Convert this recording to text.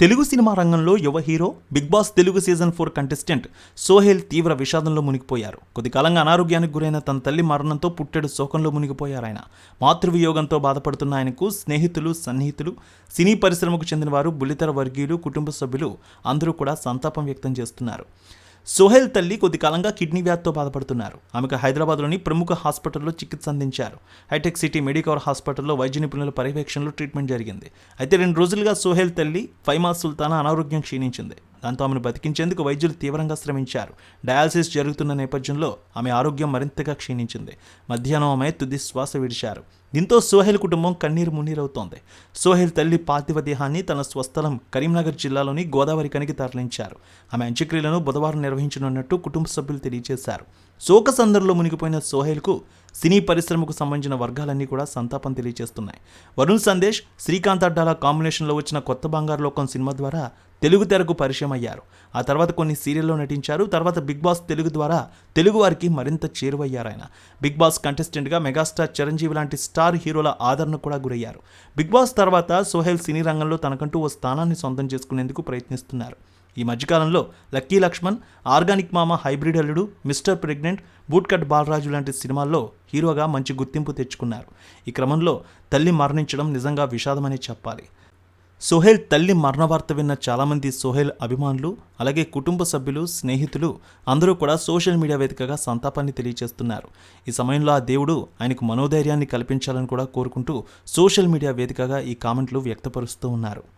Telugu cinema రంగంలో యువ hero big boss Telugu season four contestant Sohel తీవ్ర విషాదంలో మునిగిపోయారు. కొద్ది కాలంగా అనారోగ్యానికి గురైన తన తల్లి మరణంతో పుట్టెడు శోకంలో మునిగిపోయారు ఆయన మాతృవియోగంతో బాధపడుతున్న ఆయనకు స్నేహితులు సన్నిహితులు సినీ పరిశ్రమకు చెందిన వారు బుల్లితెర వర్గీయులు కుటుంబ సభ్యులు అందరూ కూడా సంతాపం వ్యక్తం చేస్తున్నారు. సోహెల్ తల్లి కొద్ది కాలంగా కిడ్నీ వ్యాధితో బాధపడుతున్నారు. ఆమెకు హైదరాబాద్లోని ప్రముఖ హాస్పిటల్లో చికిత్స అందించారు. హైటెక్ సిటీ మెడికవర్ హాస్పిటల్లో వైద్య నిపుణుల పర్యవేక్షణలో ట్రీట్మెంట్ జరిగింది. అయితే రెండు రోజులుగా సోహెల్ తల్లి ఫైమా సుల్తానా అనారోగ్యం క్షీణించింది. దాంతో ఆమెను బతికించేందుకు వైద్యులు తీవ్రంగా శ్రమించారు. డయాలసిస్ జరుగుతున్న నేపథ్యంలో ఆమె ఆరోగ్యం మరింతగా క్షీణించింది. మధ్యాహ్నం ఆమె తుది శ్వాస విడిచారు. దీంతో సోహెల్ కుటుంబం కన్నీరు మున్నీరవుతోంది. సోహెల్ తల్లి పార్థివ దేహాన్ని తన స్వస్థలం కరీంనగర్ జిల్లాలోని గోదావరి కనికి తరలించారు. ఆమె అంత్యక్రియలను బుధవారం నిర్వహించనున్నట్టు కుటుంబ సభ్యులు తెలియజేశారు. శోకసందర్లో మునిగిపోయిన సోహెల్కు సినీ పరిశ్రమకు సంబంధించిన వర్గాలన్నీ కూడా సంతాపం తెలియజేస్తున్నాయి. వరుణ్ సందేశ్ శ్రీకాంత్ అడ్డాల కాంబినేషన్లో వచ్చిన కొత్త బంగారు లోకం సినిమా ద్వారా తెలుగు తెరకు పరిచయం అయ్యారు. ఆ తర్వాత కొన్ని సీరియల్లో నటించారు. తర్వాత బిగ్ బాస్ తెలుగు ద్వారా తెలుగు వారికి మరింత చేరువయ్యారు ఆయన. బిగ్ బాస్ కంటెస్టెంట్గా మెగాస్టార్ చిరంజీవి లాంటి స్టార్ హీరోల ఆదరణ కూడా గురయ్యారు. బిగ్ బాస్ తర్వాత సోహెల్ సినీ రంగంలో తనకంటూ ఓ స్థానాన్ని సొంతం చేసుకునేందుకు ప్రయత్నిస్తున్నారు. ఈ మధ్యకాలంలో lucky Lakshman organic Mama hybrid Alludu mister pregnant bootcut Balaraju లాంటి సినిమాల్లో హీరోగా మంచి గుర్తింపు తెచ్చుకున్నారు. ఈ క్రమంలో తల్లి మరణించడం నిజంగా విషాదమనే చెప్పాలి. సోహెల్ తల్లి మరణ వార్త విన్న చాలామంది సోహెల్ అభిమానులు అలాగే కుటుంబ సభ్యులు స్నేహితులు అందరూ కూడా సోషల్ మీడియా వేదికగా సంతాపాన్ని తెలియజేస్తున్నారు. ఈ సమయంలో ఆ దేవుడు ఆయనకు మనోధైర్యాన్ని కల్పించాలని కూడా కోరుకుంటూ సోషల్ మీడియా వేదికగా ఈ కామెంట్లు వ్యక్తపరుస్తూ ఉన్నారు.